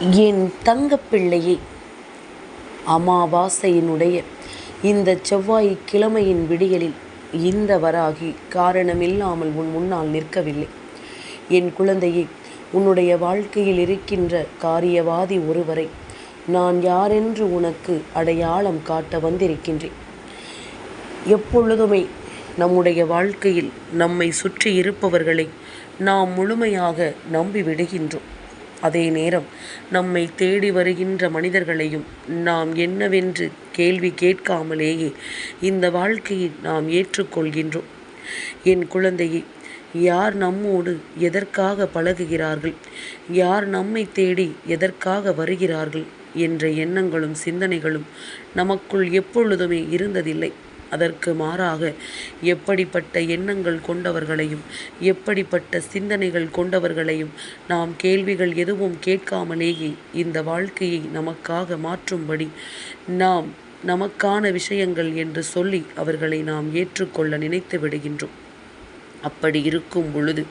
என் தங்கப்பிள்ளையே அமாவாசையினுடைய இந்த செவ்வாய் கிழமையின் விடியலில் இந்த வராகி காரணமில்லாமல் உன் முன்னால் நிற்கவில்லை. என் குழந்தையே உன்னுடைய வாழ்க்கையில் இருக்கின்ற காரியவாதி ஒருவரை நான் யாரென்று உனக்கு அடையாளம் காட்ட வந்திருக்கின்றேன்? எப்பொழுதுமே நம்முடைய வாழ்க்கையில் நம்மை சுற்றி இருப்பவர்களை நாம் முழுமையாக நம்பி விடுகின்றோம் அதே நேரம் நம்மை தேடி வருகின்ற மனிதர்களையும் நாம் என்னவென்று கேள்வி கேட்காமலேயே இந்த வாழ்க்கையை நாம் ஏற்றுக்கொள்கின்றோம். என் குழந்தையை யார் நம்மோடு எதற்காக பழகுகிறார்கள்? யார் நம்மை தேடி எதற்காக வருகிறார்கள்? என்ற எண்ணங்களும் சிந்தனைகளும் நமக்குள் எப்பொழுதுமே இருந்ததில்லை. அதற்கு மாறாக எப்படிப்பட்ட எண்ணங்கள் கொண்டவர்களையும் எப்படிப்பட்ட சிந்தனைகள் கொண்டவர்களையும் நாம் கேள்விகள் எதுவும் கேட்காமலேயே இந்த வாழ்க்கையை நமக்காக மாற்றும்படி நாம் நமக்கான விஷயங்கள் என்று சொல்லி அவர்களை நாம் ஏற்றுக்கொள்ள நினைத்து விடுகின்றோம். அப்படி இருக்கும் பொழுது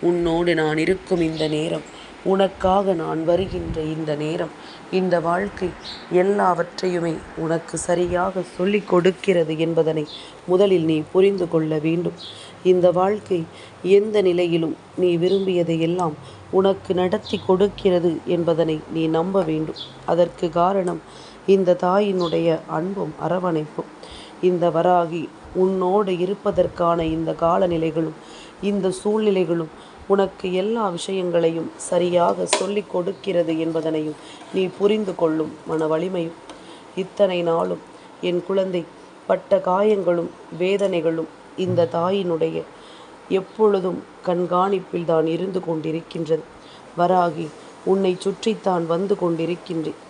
உன்னோடு நான் இருக்கும் இந்த நேரம் உனக்காக நான் வருகின்ற இந்த நேரம் இந்த வாழ்க்கை எல்லாவற்றையுமே உனக்கு சரியாக சொல்லிக் கொடுக்கிறது என்பதனை முதலில் நீ புரிந்து கொள்ள வேண்டும். இந்த வாழ்க்கை எந்த நிலையிலும் நீ விரும்பியதை எல்லாம் உனக்கு நடத்தி கொடுக்கிறது என்பதனை நீ நம்ப வேண்டும். அதற்கு காரணம் இந்த தாயினுடைய அன்பும் அரவணைப்பும். இந்த வராகி உன்னோடு இருப்பதற்கான இந்த காலநிலைகளும் இந்த சூழ்நிலைகளும் உனக்கு எல்லா விஷயங்களையும் சரியாக சொல்லிக் கொடுக்கிறது என்பதனையும் நீ புரிந்து கொள்ளும் மன வலிமையும் இத்தனை நாளும் என் குழந்தை பட்ட காயங்களும் வேதனைகளும் இந்த தாயினுடைய எப்பொழுதும் கண்காணிப்பில் தான் இருந்து கொண்டிருக்கின்றது. வராகி உன்னை சுற்றித்தான் வந்து கொண்டிருக்கின்றேன்.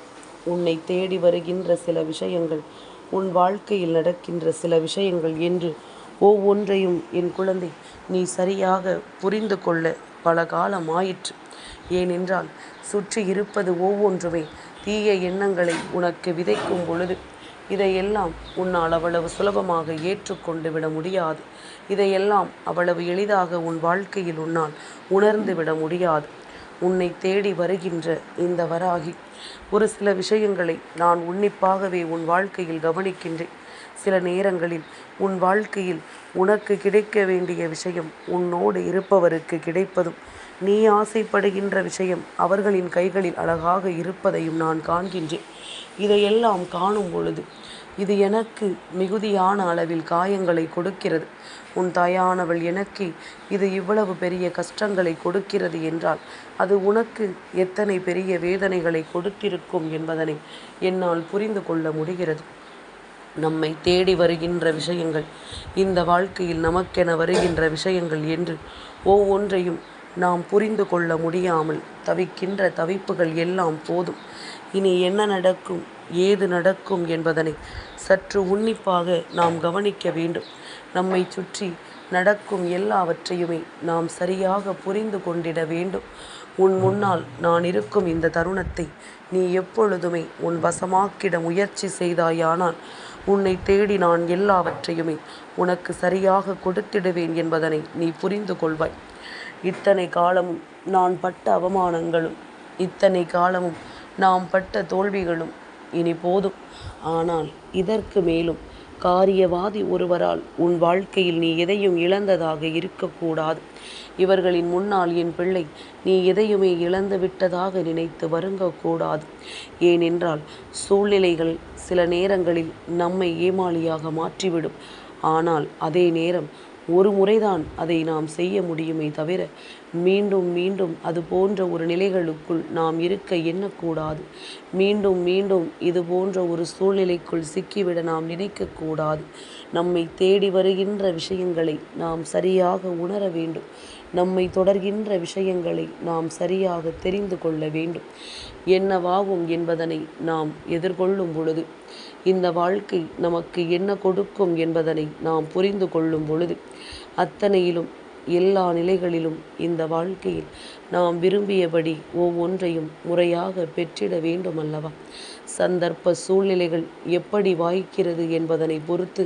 உன்னை தேடி வருகின்ற சில விஷயங்கள் உன் வாழ்க்கையில் நடக்கின்ற சில விஷயங்கள் என்று ஒவ்வொன்றையும் என் குழந்தை நீ சரியாக புரிந்து கொள்ள பல காலம் ஆயிற்று ஏனென்றால் சுற்றி இருப்பது ஒவ்வொன்றுமே தீய எண்ணங்களை உனக்கு விதைக்கும் பொழுது இதையெல்லாம் உன்னால் அவ்வளவு சுலபமாக ஏற்றுக்கொண்டு விட முடியாது. இதையெல்லாம் அவ்வளவு எளிதாக உன் வாழ்க்கையில் உன்னால் உணர்ந்து விட முடியாது. உன்னை தேடி வருகின்ற இந்த வராகி ஒரு சில விஷயங்களை நான் உன்னிப்பாகவே உன் வாழ்க்கையில் கவனிக்கின்றேன். சில நேரங்களில் உன் வாழ்க்கையில் உனக்கு கிடைக்க வேண்டிய விஷயம் உன்னோடு இருப்பவருக்கு கிடைப்பதும் நீ ஆசைப்படுகின்ற விஷயம் அவர்களின் கைகளில் அழகாக இருப்பதையும் நான் காண்கின்றேன். இதையெல்லாம் காணும் பொழுது இது எனக்கு மிகுதியான அளவில் காயங்களை கொடுக்கிறது. உன் தாயானவள் எனக்கு இது இவ்வளவு பெரிய கஷ்டங்களை கொடுக்கிறது என்றால் அது உனக்கு எத்தனை பெரிய வேதனைகளை கொடுத்திருக்கும் என்பதனை என்னால் புரிந்து கொள்ள முடிகிறது. நம்மை தேடி வருகின்ற விஷயங்கள் இந்த வாழ்க்கையில் நமக்கென வருகின்ற விஷயங்கள் என்று ஒவ்வொன்றையும் நாம் புரிந்து கொள்ள முடியாமல் தவிக்கின்ற தவிப்புகள் எல்லாம் போதும். இனி என்ன நடக்கும்? ஏது நடக்கும் என்பதனை சற்று உன்னிப்பாக நாம் கவனிக்க வேண்டும். நம்மை சுற்றி நடக்கும் எல்லாவற்றையுமே நாம் சரியாக புரிந்து கொண்டிட வேண்டும். உன் முன்னால் நான் இருக்கும் இந்த தருணத்தை நீ எப்பொழுதுமே உன் வசமாக்கிட முயற்சி செய்தாயானால் உன்னை தேடி நான் எல்லாவற்றையுமே உனக்கு சரியாக கொடுத்திடுவேன் என்பதனை நீ புரிந்து கொள்வாய். இத்தனை காலமும் நான் பட்ட அவமானங்களும் இத்தனை காலமும் நாம் பட்ட தோல்விகளும் இனி போதும். ஆனால் இதற்கு மேலும் காரியவாதி ஒருவரால் உன் வாழ்க்கையில் நீ எதையும் இழந்ததாக இருக்கக்கூடாது. இவர்களின் முன்னால் என் பிள்ளை நீ எதையுமே இழந்து விட்டதாக நினைத்து வருங்கக்கூடாது. ஏனென்றால் சூழ்நிலைகள் சில நேரங்களில் நம்மை ஏமாளியாக மாற்றிவிடும். ஆனால் அதே நேரம் ஒரு முறைதான் அதை நாம் செய்ய முடியுமே தவிர மீண்டும் மீண்டும் அது போன்ற ஒரு நிலைகளுக்குள் நாம் இருக்க எண்ணக்கூடாது. மீண்டும் மீண்டும் இது போன்ற ஒரு சூழ்நிலைக்குள் சிக்கிவிட நாம் நினைக்கக்கூடாது. நம்மை தேடி வருகின்ற விஷயங்களை நாம் சரியாக உணர வேண்டும். நம்மை தொடர்கின்ற விஷயங்களை நாம் சரியாக தெரிந்து கொள்ள வேண்டும். என்னவாகும் என்பதனை நாம் எதிர்கொள்ளும் பொழுது இந்த வாழ்க்கை நமக்கு என்ன கொடுக்கும் என்பதனை நாம் புரிந்து கொள்ளும் பொழுது அத்தனையிலும் எல்லா நிலைகளிலும் இந்த வாழ்க்கையில் நாம் விரும்பியபடி ஒவ்வொன்றையும் முறையாக பெற்றிட வேண்டும் அல்லவா சந்தர்ப்ப சூழ்நிலைகள் எப்படி வாய்க்கிறது என்பதனை பொறுத்து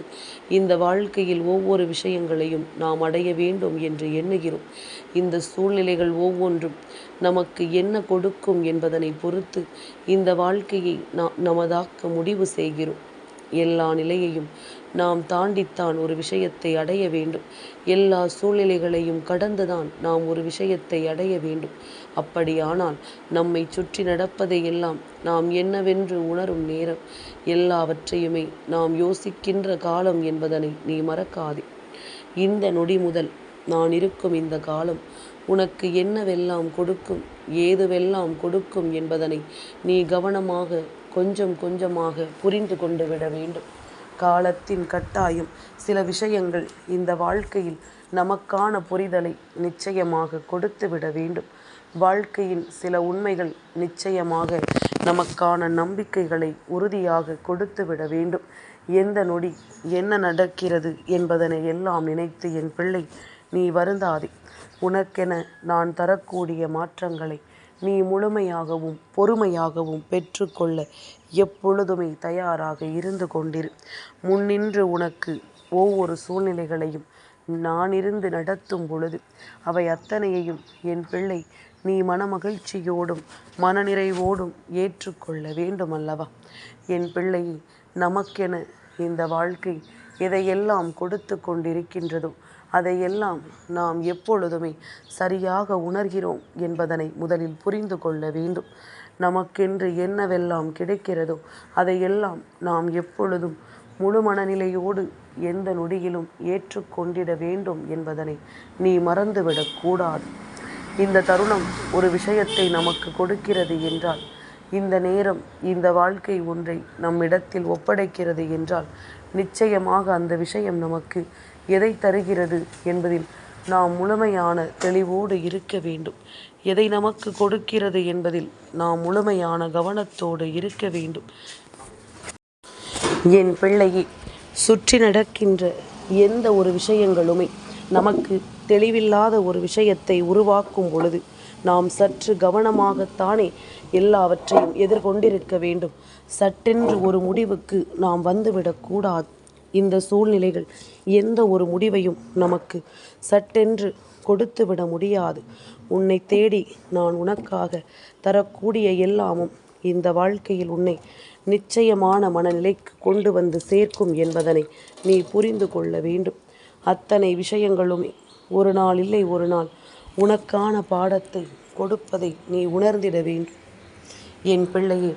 இந்த வாழ்க்கையில் ஒவ்வொரு விஷயங்களையும் நாம் அடைய வேண்டும் என்று எண்ணுகிறோம். இந்த சூழ்நிலைகள் ஒவ்வொன்றும் நமக்கு என்ன கொடுக்கும் என்பதனை பொறுத்து இந்த வாழ்க்கையை நாம் நமதாக்க முடிவு செய்கிறோம். எல்லா நிலையையும் நாம் தாண்டித்தான் ஒரு விஷயத்தை அடைய வேண்டும். எல்லா சூழ்நிலைகளையும் கடந்துதான் நாம் ஒரு விஷயத்தை அடைய வேண்டும். அப்படியானால் நம்மை சுற்றி நடப்பதை எல்லாம் நாம் என்னவென்று உணரும் நேரம். எல்லாவற்றையுமே நாம் யோசிக்கின்ற காலம் என்பதனை நீ மறக்காதே. இந்த நொடி முதல் நான் இருக்கும் இந்த காலம் உனக்கு என்னவெல்லாம் கொடுக்கும் ஏதுவெல்லாம் கொடுக்கும் என்பதனை நீ கவனமாக கொஞ்சம் கொஞ்சமாக புரிந்து கொண்டு விட வேண்டும். காலத்தின் கட்டாயம். சில விஷயங்கள் இந்த வாழ்க்கையில் நமக்கான புரிதலை நிச்சயமாக கொடுத்து விட வேண்டும். வாழ்க்கையின் சில உண்மைகள் நிச்சயமாக நமக்கான நம்பிக்கைகளை உறுதியாக கொடுத்து விட வேண்டும். எந்த நொடி என்ன நடக்கிறது என்பதனை எல்லாம் நினைத்து என் பிள்ளை நீ வருந்தாதே. உனக்கென நான் தரக்கூடிய மாற்றங்களை நீ முழுமையாகவும் பொறுமையாகவும் பெற்றுக்கொள்ள எப்பொழுதுமே தயாராக இருந்து கொண்டிரு. முன்னின்று உனக்கு ஒவ்வொரு சூழ்நிலைகளையும் நான் இருந்து நடத்தும் பொழுது அவை அத்தனையையும் என் பிள்ளை நீ மனமகிழ்ச்சியோடும் மனநிறைவோடும் ஏற்றுக்கொள்ள வேண்டும் அல்லவா என் பிள்ளை நமக்கென இந்த வாழ்க்கை எதையெல்லாம் கொடுத்து கொண்டிருக்கின்றதோ அதையெல்லாம் நாம் எப்பொழுதுமே சரியாக உணர்கிறோம் என்பதனை முதலில் புரிந்து கொள்ள வேண்டும். நமக்கென்று என்னவெல்லாம் கிடைக்கிறதோ அதையெல்லாம் நாம் எப்பொழுதும் முழு மனநிலையோடு எந்த நொடியிலும் ஏற்றுக்கொண்டிட வேண்டும் என்பதனை நீ மறந்துவிடக்கூடாது இந்த தருணம் ஒரு விஷயத்தை நமக்கு கொடுக்கிறது என்றால் இந்த நேரம் இந்த வாழ்க்கை ஒன்றை நம்மிடத்தில் ஒப்படைக்கிறது என்றால் நிச்சயமாக அந்த விஷயம் நமக்கு எதை தருகிறது என்பதில் நாம் முழுமையான தெளிவோடு இருக்க வேண்டும். எதை நமக்கு கொடுக்கிறது என்பதில் நாம் முழுமையான கவனத்தோடு இருக்க வேண்டும். என் பிள்ளையை சுற்றி நடக்கின்ற எந்த ஒரு விஷயங்களுமே நமக்கு தெளிவில்லாத ஒரு விஷயத்தை உருவாக்கும் பொழுது நாம் சற்று கவனமாகத்தானே எல்லாவற்றையும் எதிர்கொண்டிருக்க வேண்டும். சட்டென்று ஒரு முடிவுக்கு நாம் வந்துவிடக்கூடாது. இந்த சூழ்நிலைகள் எந்த ஒரு முடிவையும் நமக்கு சட்டென்று கொடுத்து விட முடியாது. உன்னை தேடி நான் உனக்காக தரக்கூடிய எல்லாமும் இந்த வாழ்க்கையில் உன்னை நிச்சயமான மனநிலைக்கு கொண்டு வந்து சேர்க்கும் என்பதனை நீ புரிந்து கொள்ள வேண்டும். அத்தனை விஷயங்களுமே ஒரு நாள் இல்லை ஒரு நாள் உனக்கான பாடத்தை கொடுப்பதை நீ உணர்ந்திட வேண்டும். என் பிள்ளையே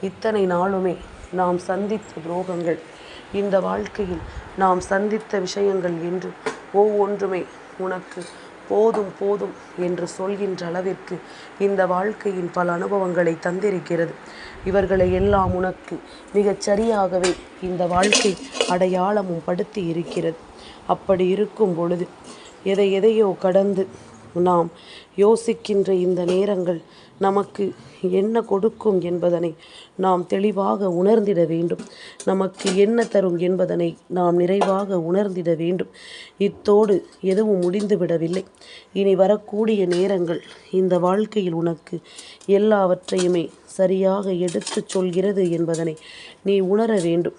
இத்தனை நாளுமே நாம் சந்தித்த துரோகங்கள் இந்த வாழ்க்கையில் நாம் சந்தித்த விஷயங்கள் என்று ஒவ்வொன்றுமே உனக்கு போதும் போதும் என்று சொல்கின்ற அளவிற்கு இந்த வாழ்க்கையின் பல அனுபவங்களை தந்திருக்கிறது. இவர்களை எல்லாம் உனக்கு மிகச் சரியாகவே இந்த வாழ்க்கை அடையாளமும் படுத்தி இருக்கிறது. அப்படி இருக்கும் பொழுது எதை எதையோ கடந்து நாம் யோசிக்கின்ற இந்த நேரங்கள் நமக்கு என்ன கொடுக்கும் என்பதனை நாம் தெளிவாக உணர்ந்திட வேண்டும். நமக்கு என்ன தரும் என்பதனை நாம் நிறைவாக உணர்ந்திட வேண்டும். இத்தோடு எதுவும் முடிந்து விடவில்லை. இனி வரக்கூடிய நேரங்கள் இந்த வாழ்க்கையில் உனக்கு எல்லாவற்றையுமே சரியாக எடுத்துச் சொல்கிறது என்பதனை நீ உணர வேண்டும்.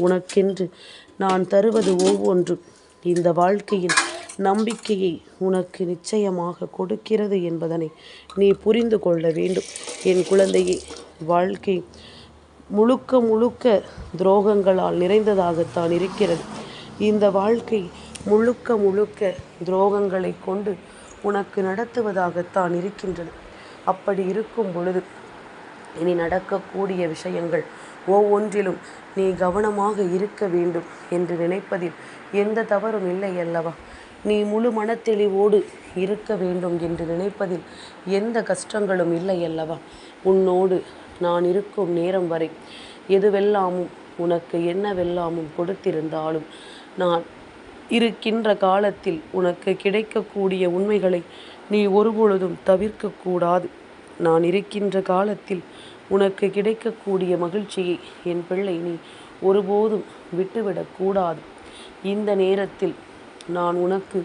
உனக்கென்று நான் தருவது ஒவ்வொன்றும் இந்த வாழ்க்கையின் நம்பிக்கையை உனக்கு நிச்சயமாக கொடுக்கிறது என்பதனை நீ புரிந்து கொள்ள வேண்டும். என் குழந்தையை வாழ்க்கை முழுக்க முழுக்க துரோகங்களால் நிறைந்ததாகத்தான் இருக்கிறது. இந்த வாழ்க்கை முழுக்க முழுக்க துரோகங்களை கொண்டு உனக்கு நடத்துவதாகத்தான் இருக்கின்றது. அப்படி இருக்கும் பொழுது இனி நடக்கக்கூடிய விஷயங்கள் ஒவ்வொன்றிலும் நீ கவனமாக இருக்க வேண்டும் என்று நினைப்பதில் எந்த தவறும் இல்லை அல்லவா? நீ முழு மனத்தெளிவோடு இருக்க வேண்டும் என்று நினைப்பதில் எந்த கஷ்டங்களும் இல்லை அல்லவா? உன்னோடு நான் இருக்கும் நேரம் வரை எதுவெல்லாமும் உனக்கு என்னவெல்லாமும் கொடுத்திருந்தாலும் நான் இருக்கின்ற காலத்தில் உனக்கு கிடைக்கக்கூடிய உண்மைகளை நீ ஒருபொழுதும் தவிர்க்கக்கூடாது. நான் இருக்கின்ற காலத்தில் உனக்கு கிடைக்கக்கூடிய மகிழ்ச்சியை என் பிள்ளை நீ ஒருபோதும் விட்டுவிடக்கூடாது. இந்த நேரத்தில் நான் உனக்கு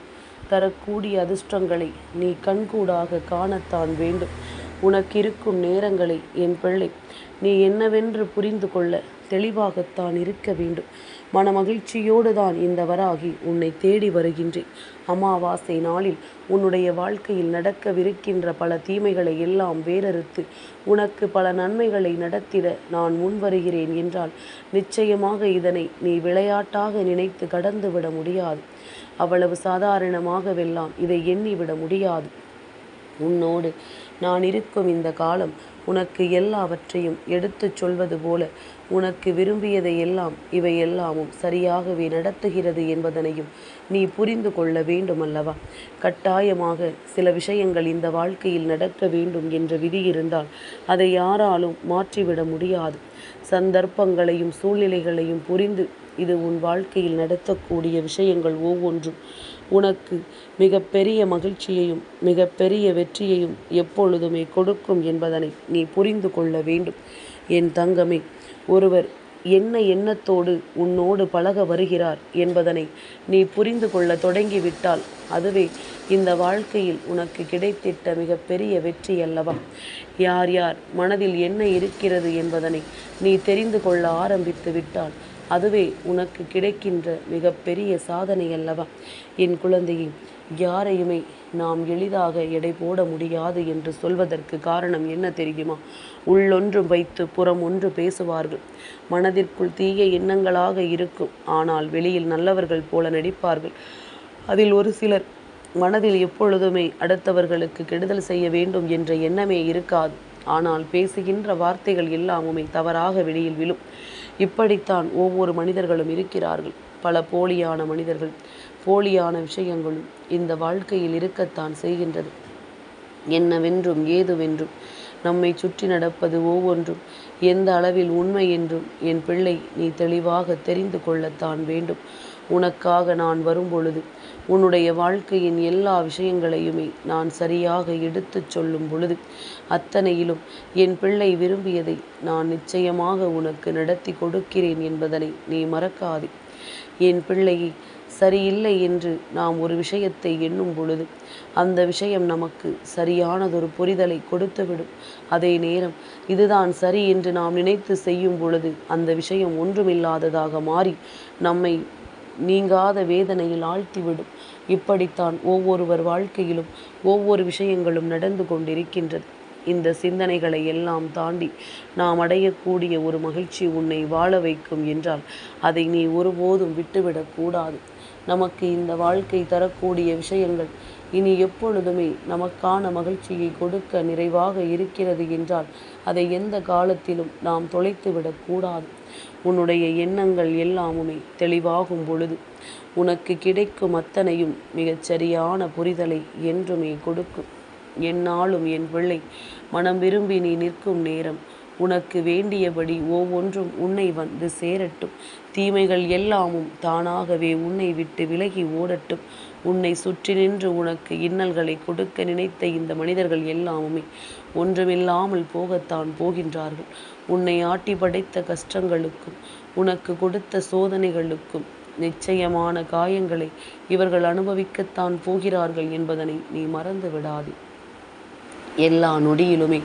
தரக்கூடிய அதிர்ஷ்டங்களை நீ கண்கூடாக காணத்தான் வேண்டும். உனக்கிருக்கும் நேரங்களை என் பிள்ளை நீ என்னவென்று புரிந்து கொள்ள தெளிவாகத்தான் இருக்க வேண்டும். மனமகிழ்ச்சியோடு தான் இந்த வராகி உன்னை தேடி வருகின்றேன். அமாவாசை நாளில் உன்னுடைய வாழ்க்கையில் நடக்கவிருக்கின்ற பல தீமைகளை எல்லாம் வேறறுத்து உனக்கு பல நன்மைகளை நடத்திட நான் முன் வருகிறேன் என்றால் நிச்சயமாக இதனை நீ விளையாட்டாக நினைத்து கடந்துவிட முடியாது. அவ்வளவு சாதாரணமாகவெல்லாம் இதை எண்ணிவிட முடியாது. உன்னோடு நான் இருக்கும் இந்த காலம் உனக்கு எல்லாவற்றையும் எடுத்துச் சொல்வது போல உனக்கு விரும்பியதை எல்லாம் இவை எல்லாமும் சரியாகவே நடத்துகிறது என்பதனையும் நீ புரிந்து கொள்ள வேண்டுமல்லவா? கட்டாயமாக சில விஷயங்கள் இந்த வாழ்க்கையில் நடக்க வேண்டும் என்ற விதி இருந்தால் அதை யாராலும் மாற்றிவிட முடியாது. சந்தர்ப்பங்களையும் சூழ்நிலைகளையும் புரிந்து இது உன் வாழ்க்கையில் நடத்தக்கூடிய விஷயங்கள் ஒவ்வொன்றும். உனக்கு மிகப்பெரிய மகிழ்ச்சியையும் மிகப்பெரிய வெற்றியையும் எப்பொழுதுமே கொடுக்கும் என்பதனை நீ புரிந்து கொள்ள வேண்டும். என் தங்கமே ஒருவர் என்ன எண்ணத்தோடு உன்னோடு பழக வருகிறார் என்பதனை நீ புரிந்து கொள்ள தொடங்கிவிட்டால் அதுவே இந்த வாழ்க்கையில் உனக்கு கிடைத்திட்ட மிகப்பெரிய வெற்றி அல்லவா? யார் யார் மனதில் என்ன இருக்கிறது என்பதனை நீ தெரிந்து கொள்ள ஆரம்பித்து விட்டால் அதுவே உனக்கு கிடைக்கின்ற மிகப்பெரிய சாதனை அல்லவா என் குழந்தையை யாரையுமே நாம் எளிதாக எடை போட முடியாது என்று சொல்வதற்கு காரணம் என்ன தெரியுமா? உள்ளொன்றும் வைத்து புறம் ஒன்று பேசுவார்கள். மனதிற்குள் தீய எண்ணங்களாக இருக்கும். ஆனால் வெளியில் நல்லவர்கள் போல நடிப்பார்கள். அதில் ஒரு சிலர் மனதில் எப்பொழுதுமே அடுத்தவர்களுக்கு கெடுதல் செய்ய வேண்டும் என்ற எண்ணமே இருக்காது. ஆனால் பேசுகின்ற வார்த்தைகள் எல்லாமுமே தவறாக வெளியில் விழும். இப்படித்தான் ஒவ்வொரு மனிதர்களும் இருக்கிறார்கள். பல போலியான மனிதர்கள் போலியான விஷயங்களும் இந்த வாழ்க்கையில் இருக்கத்தான் செய்கின்றது. என்னவென்றும் ஏதுவென்றும் நம்மை சுற்றி நடப்பது ஒவ்வொன்றும் எந்த அளவில் உண்மை என்றும் என் பிள்ளை நீ தெளிவாக தெரிந்து கொள்ளத்தான் வேண்டும். உனக்காக நான் வரும்பொழுது உன்னுடைய வாழ்க்கையின் எல்லா விஷயங்களையுமே நான் சரியாக எடுத்துச் சொல்லும் பொழுது அத்தனையிலும் என் பிள்ளை விரும்பியதை நான் நிச்சயமாக உனக்கு நடத்தி கொடுக்கிறேன் என்பதனை நீ மறக்காதே. என் பிள்ளையை சரியில்லை என்று நாம் ஒரு விஷயத்தை எண்ணும் பொழுது அந்த விஷயம் நமக்கு சரியானதொரு புரிதலை கொடுத்துவிடும். அதே நேரம் இதுதான் சரி என்று நாம் நினைத்து செய்யும் பொழுது அந்த விஷயம் ஒன்றுமில்லாததாக மாறி நம்மை நீங்காத வேதனையில் ஆழ்த்திவிடும். இப்படித்தான் ஒவ்வொருவர் வாழ்க்கையிலும் ஒவ்வொரு விஷயங்களும் நடந்து கொண்டிருக்கின்றது. இந்த சிந்தனைகளை எல்லாம் தாண்டி நாம் அடையக்கூடிய ஒரு மகிழ்ச்சி உன்னை வாழ வைக்கும் என்றால் அதை நீ ஒருபோதும் விட்டுவிடக்கூடாது நமக்கு இந்த வாழ்க்கை தரக்கூடிய விஷயங்கள் இனி எப்பொழுதுமே நமக்கான மகிழ்ச்சியை கொடுக்க நிறைவாக இருக்கிறது என்றால் அதை எந்த காலத்திலும் நாம் தொலைத்து விடக்கூடாது உன்னுடைய எண்ணங்கள் எல்லாமுமே தெளிவாகும் பொழுது உனக்கு கிடைக்கும் அத்தனையும் மிகச்சரியான புரிதலை என்றுமே கொடுக்கும். என்னாலும் என் பிள்ளை மனம் விரும்பி நீ நிற்கும் நேரம் உனக்கு வேண்டியபடி ஒவ்வொன்றும் உன்னை வந்து சேரட்டும். தீமைகள் எல்லாமும் தானாகவே உன்னை விட்டு விலகி ஓடட்டும். உன்னை சுற்றி நின்று உனக்கு இன்னல்களை கொடுக்க நினைத்த இந்த மனிதர்கள் எல்லாமுமே ஒன்றுமில்லாமல் போகத்தான் போகின்றார்கள். உன்னை ஆட்டி படைத்த கஷ்டங்களுக்கும் உனக்கு கொடுத்த சோதனைகளுக்கும் நிச்சயமான காயங்களை இவர்கள் அனுபவிக்கத்தான் போகிறார்கள் என்பதனை நீ மறந்து விடாதே எல்லா நொடியிலுமே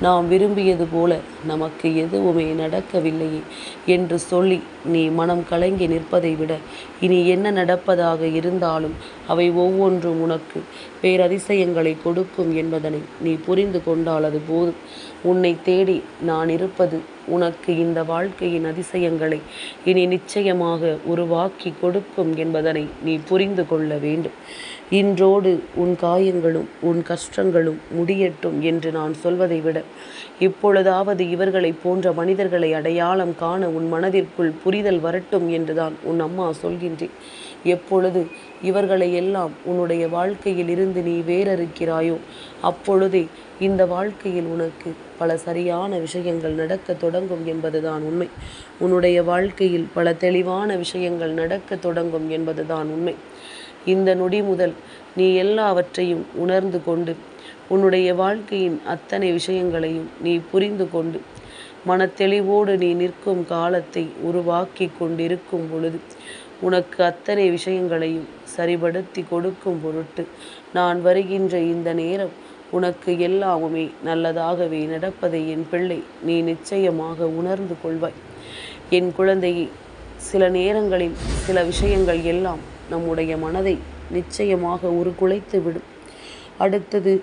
நாம் விரும்பியது போல நமக்கு எதுவுமே நடக்கவில்லையே என்று சொல்லி நீ மனம் கலங்கி நிற்பதை விட இனி என்ன நடப்பதாக இருந்தாலும் அவை ஒவ்வொன்றும் உனக்கு. பேரதிசயங்களை கொடுக்கும் என்பதனை நீ புரிந்து கொண்டால் அது போதும். உன்னை தேடி நான் இருப்பது உனக்கு இந்த வாழ்க்கையின் அதிசயங்களை இனி நிச்சயமாக உருவாக்கி கொடுக்கும் என்பதனை நீ புரிந்து கொள்ள வேண்டும். இன்றோடு உன் காயங்களும் உன் கஷ்டங்களும் முடியட்டும் என்று நான் சொல்வதை விட இப்பொழுதாவது இவர்களை போன்ற மனிதர்களை அடையாளம் காண உன் மனதிற்குள் புரிதல் வரட்டும் என்றுதான் உன் அம்மா சொல்கின்றேன் எப்பொழுது இவர்களை எல்லாம் உன்னுடைய வாழ்க்கையில் இருந்து நீ வேறறுக்கிறாயோ அப்பொழுதே இந்த வாழ்க்கையில் உனக்கு பல சரியான விஷயங்கள் நடக்க தொடங்கும் என்பதுதான் உண்மை. உன்னுடைய வாழ்க்கையில் பல தெளிவான விஷயங்கள் நடக்க தொடங்கும் என்பதுதான் உண்மை. இந்த நொடி முதல் நீ எல்லாவற்றையும் உணர்ந்து கொண்டு உன்னுடைய வாழ்க்கையின் அத்தனை விஷயங்களையும் நீ புரிந்து கொண்டு மனத்தெளிவோடு நீ நிற்கும் காலத்தை உருவாக்கி கொண்டிருக்கும் பொழுது உனக்கு அத்தனை விஷயங்களையும் சரிபடுத்தி கொடுக்கும் பொருட்டு நான் வருகின்ற இந்த நேரம் உனக்கு எல்லாமுமே நல்லதாகவே நடப்பதை என் பிள்ளை நீ நிச்சயமாக உணர்ந்து கொள்வாய். என் குழந்தையை சில நேரங்களில் சில விஷயங்கள் எல்லாம் நம்முடைய மனதை நிச்சயமாக உருகுலைத்து விடும். அடுத்தது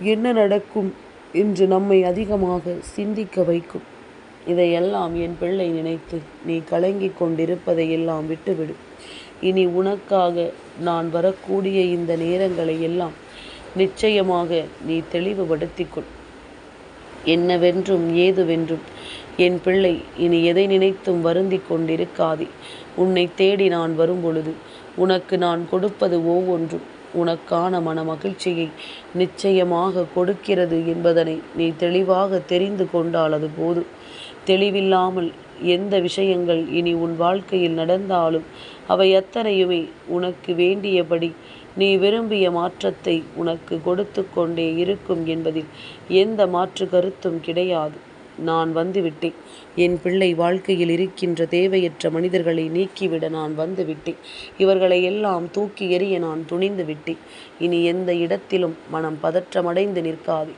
என்ன நடக்கும் என்று நம்மை அதிகமாக சிந்திக்க வைக்கும். இதையெல்லாம் என் பிள்ளை நினைத்து நீ கலங்கிக் கொண்டிருப்பதை எல்லாம் விட்டுவிடு. இனி உனக்காக நான் வரக்கூடிய இந்த நேரங்களை எல்லாம் நிச்சயமாக நீ தெளிவுபடுத்திக்கொள். என்னவென்றும் ஏதுவென்றும் என் பிள்ளை இனி எதை நினைத்தும் வருந்தி கொண்டிருக்காதே. உன்னை தேடி நான் வரும்பொழுது உனக்கு நான் கொடுப்பது ஒவ்வொன்றும். உனக்கான மன மகிழ்ச்சியை நிச்சயமாக கொடுக்கிறது என்பதனை நீ தெளிவாக தெரிந்து கொண்டால் அது போதும். தெளிவில்லாமல் எந்த விஷயங்கள் இனி உன் வாழ்க்கையில் நடந்தாலும் அவை அத்தனையுமே உனக்கு வேண்டியபடி நீ விரும்பிய மாற்றத்தை உனக்கு கொடுத்து கொண்டே இருக்கும் என்பதில் எந்த மாற்று கருத்தும் கிடையாது. நான் வந்துவிட்டேன். என் பிள்ளை வாழ்க்கையில் இருக்கின்ற தேவையற்ற மனிதர்களை நீக்கிவிட நான் வந்துவிட்டேன். இவர்களை எல்லாம் தூக்கி எறிய நான் துணிந்து விட்டேன். இனி எந்த இடத்திலும் மனம் பதற்றமடைந்து நிற்காதே.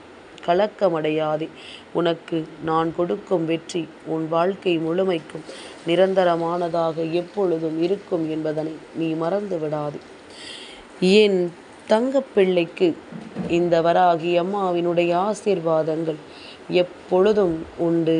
கலக்கமடையாதே. உனக்கு நான் கொடுக்கும் வெற்றி உன் வாழ்க்கை முழுமைக்கும் நிரந்தரமானதாக எப்பொழுதும் இருக்கும் என்பதனை நீ மறந்து விடாதே என் தங்கப்பிள்ளைக்கு இந்த வராகி அம்மாவினுடைய ஆசீர்வாதங்கள் எப்பொழுதும் உண்டு.